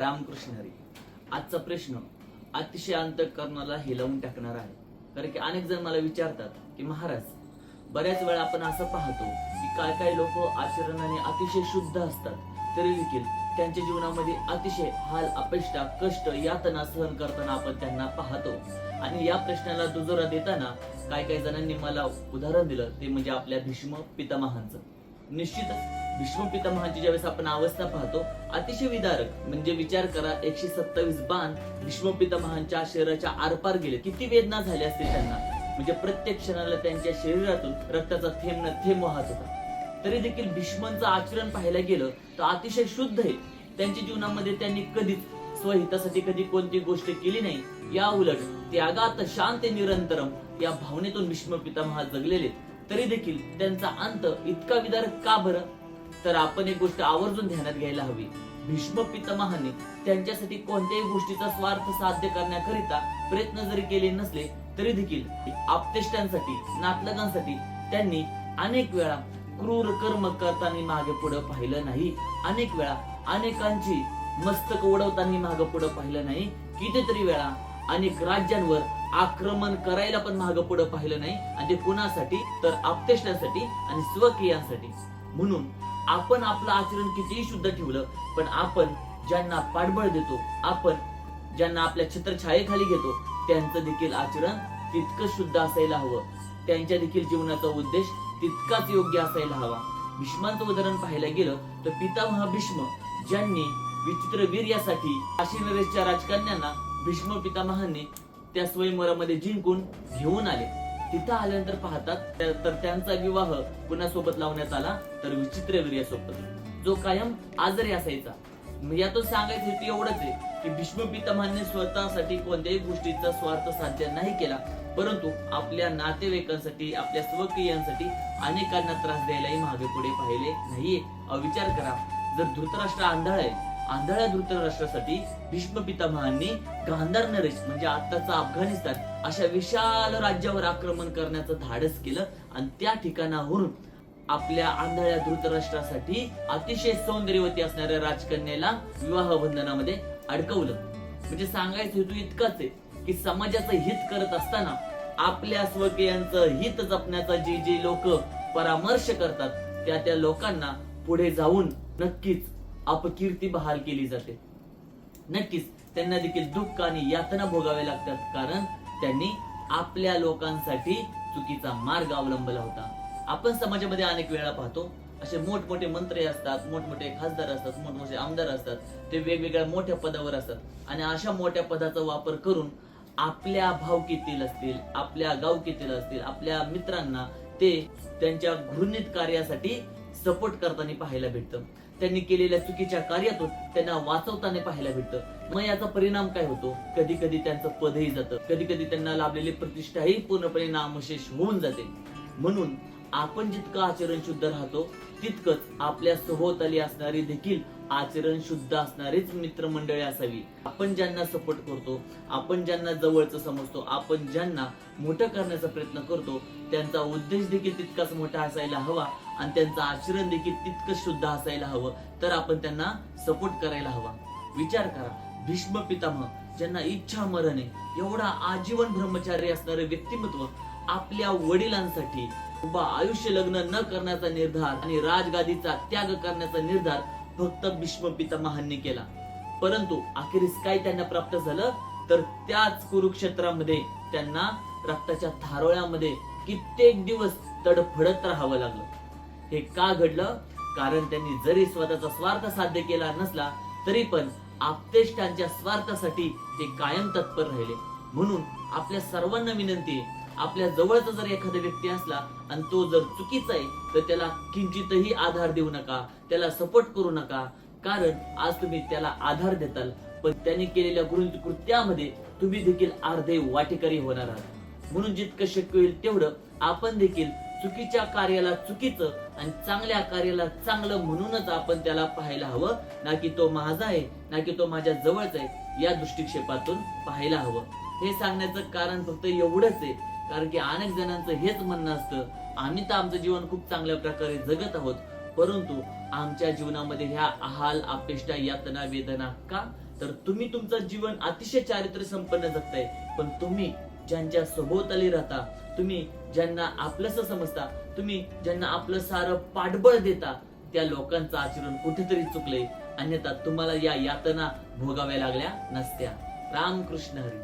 रामकृष्ण हरी. आजचा प्रश्न अतिशय अंतकरणाला हिलवून टाकणार आहे. कारण की अनेक जण मला विचारतात की महाराज बऱ्याच वेळा आपण असं पाहतो की काय काय लोक आचरणाने अतिशय शुद्ध असतात. तरी देखील त्यांच्या जीवनामध्ये अतिशय हाल अपेष्टा कष्ट यातना सहन करताना आपण त्यांना पाहतो. आणि या प्रश्नाला दुजोरा देताना काय काही जणांनी मला उदाहरण दिलं. ते म्हणजे आपल्या भीष्म पितामहांचं. निश्चितच भीष्म पितामहाची ज्यावेळेस आपण अवस्था पाहतो अतिशय विदारक. म्हणजे विचार करा एकशे सत्तावीस बाण भीष्म पितामहांच्या शरीराच्या आरपार गेले. किती वेदना झाल्या असतील त्यांना? म्हणजे प्रत्येक क्षणाला त्यांच्या शरीरातून रक्ताचा थेंब न थेंब वाहत होता. तरी देखील भीष्मांचं आचरण पाहायला गेलं तर अतिशय शुद्ध आहे. त्यांच्या जीवनामध्ये त्यांनी कधीच स्वहितासाठी कधी कोणती गोष्ट केली नाही. या उलट त्यागात शांत निरंतरम. या भावनेतून भीष्म पितामहा जगलेले तरी देखील त्यांचा अंत इतका विदारक का बरं? तर आपण एक गोष्ट आवर्जून ध्यानात घ्यायला हवी. भीष्म पितामहाने त्यांच्यासाठी कोणत्याही गोष्टीचा स्वार्थ साध्य करण्याकरिता प्रयत्न जरी केले नसले तरी देखील आपतेष्टांसाठी नातलगांसाठी त्यांनी अनेक वेळा क्रूर कर्म करताना मागे पुढे पाहिलं नाही. अनेक वेळा अनेकांची मस्तक उडवताना मागे पुढे पाहिलं नाही. कितीतरी वेळा अनेक राज्यांवर आक्रमण करायला पण मागे पुढे पाहिलं नाही. आणि ते कुणासाठी? तर आपतेष्टांसाठी आणि स्वकीयांसाठी म्हणून आपण आपलं आचरण कितीही शुद्ध ठेवलं पण आपण ज्यांना पाठबळ देतो आपण ज्यांना आपल्या छत्रछायेखाली घेतो त्यांचं देखील आचरण तितकं शुद्ध असायला हवं. त्यांच्या देखील जीवनाचा उद्देश तितकाच योग्य असायला हवा. भीष्मांचं उदाहरण पाहायला गेलं तर पितामह भीष्म ज्यांनी विचित्र वीर यासाठी काशी नरेशच्या राजकन्यांना भीष्म पितामहांनी त्या स्वयंवरामध्ये जिंकून घेऊन आले. तिथं आल्यानंतर पाहतात तर त्यांचा विवाह कुणासोबत लावण्यात आला? तर विचित्र वीर यासोबत जो कायम आजारी असायचा. यातून सांगायचं हेतू एवढंच आहे की भीष्म स्वतःसाठी कोणत्याही गोष्टीचा स्वार्थ साध्य नाही केला. परंतु आपल्या नातेवाईकांसाठी आपल्या स्वकीयांसाठी अनेकांना त्रास द्यायलाही मागे पुढे पाहिले नाहीये. विचार करा. जर धृतराष्ट्र आंधळ आहे आंधळ्या धृतराष्ट्रासाठी भीष्म पितामहांनी गांधार नरेश म्हणजे आताचा अफगाणिस्तान अशा विशाल राज्यावर आक्रमण करण्याचं धाडस केलं आणि त्या ठिकाणावरून आपल्या आंधळ्या धृतराष्ट्रासाठी अतिशय सौंदर्यवती असणाऱ्या राजकन्याला विवाह बंधनामध्ये अडकवलं. म्हणजे सांगायचं हेतू इतकाच आहे की समाजाचं हित करत असताना आपल्या स्वकीयांचं हित जपण्याचा जे जे लोक परामर्श करतात त्या त्या लोकांना पुढे जाऊन नक्कीच अपकीर्ती बहाल केली जाते. नक्कीच त्यांना देखील दुःख आणि यातना भोगावे लागतात कारण त्यांनी आपल्या लोकांसाठी चुकीचा मार्ग अवलंबला होता. आपण समाजामध्ये अनेक वेळा पाहतो असे मोठमोठे मंत्री असतात मोठमोठे खासदार असतात मोठमोठे आमदार असतात ते वेगवेगळ्या मोठ्या पदावर असतात. आणि अशा मोठ्या पदाचा वापर करून आपल्या भावकीतील असतील आपल्या गावकीतील असतील आपल्या मित्रांना ते त्यांच्या घृणित कार्यासाठी सपोर्ट करताना पाहायला भेटतं. त्यांनी केलेल्या चुकीच्या कार्यातून त्यांना वाचवताना पाहायला भेटतं. मग याचा परिणाम काय होतो? कधी कधी त्यांचं पदही जातं. कधी कधी त्यांना लाभलेली प्रतिष्ठाही पूर्णपणे नामशेष होऊन जाते. म्हणून आपण जितकं आचरण शुद्ध राहतो तितकंच आपल्या सभोवताली असणारी देखील आचरण शुद्ध असणारीच मित्रमंडळी असावी. आपण ज्यांना सपोर्ट करतो आपण ज्यांना जवळचं समजतो आपण ज्यांना मोठं करण्याचा प्रयत्न करतो त्यांचा उद्देश देखील तितकाच मोठा असायला हवा आणि त्यांचं आचरण देखील तितकंच शुद्ध असायला हवं. तर आपण त्यांना सपोर्ट करायला हवा. विचार करा. भीष्म पितामह ज्यांना इच्छा मरण आहे एवढा आजीवन ब्रह्मचारी असणारे व्यक्तिमत्व आपल्या वडिलांसाठी उभा आयुष्य लग्न न करण्याचा निर्धार आणि राजगादीचा त्याग करण्याचा निर्धार फक्त भीष्म पितामहांनी केला. परंतु अखेरीस काय त्यांना प्राप्त झालं? तर त्याच कुरुक्षेत्रामध्ये त्यांना रक्ताच्या थारोळ्यामध्ये कित्येक दिवस तडफडत राहावं लागलं. हे का घडलं? कारण त्यांनी जरी स्वतःचा स्वार्थ साध्य केला नसला तरी पण आपतेष्टांच्या स्वार्थासाठी ते कायम तत्पर राहिले. म्हणून आपल्या सर्वांना विनंती आहे आपल्या जवळचा जर एखादा व्यक्ती असला आणि तो जर चुकीचा आहे तर त्याला किंचितही आधार देऊ नका त्याला सपोर्ट करू नका. कारण आज तुम्ही त्याला आधार देताल पण त्यांनी केलेल्या कृत्यामध्ये तुम्ही देखील अर्धे वाटेकरी होणार आहात. म्हणून जितकं शक्य होईल तेवढं आपण देखील चुकीच्या कार्याला चुकीचं आणि चांगल्या कार्याला चांगलं म्हणूनच आपण त्याला पाहायला हवं. ना की तो माझा आहे ना की तो माझ्या जवळचा आहे या दृष्टिक्षेपातून पाहायला हवं. हे सांगण्याचं कारण फक्त एवढंच आहे. कारण की अनेक जणांचं हेच म्हणणं असतं आम्ही तर आमचं जीवन खूप चांगल्या प्रकारे जगत आहोत परंतु आमच्या जीवनामध्ये ह्या आहाल अपेष्टा यातना वेदना का? तर तुम्ही तुमचं जीवन अतिशय चारित्र्य संपन्न जगताय पण तुम्ही ज्यांच्या सभोवताली राहता तुम्ही ज्यांना आपलंस समजता तुम्ही ज्यांना आपलं सारं पाठबळ देता त्या लोकांचं आचरण कुठेतरी चुकले अन्यथा तुम्हाला या यातना भोगाव्या लागल्या नसत्या. रामकृष्ण हरी.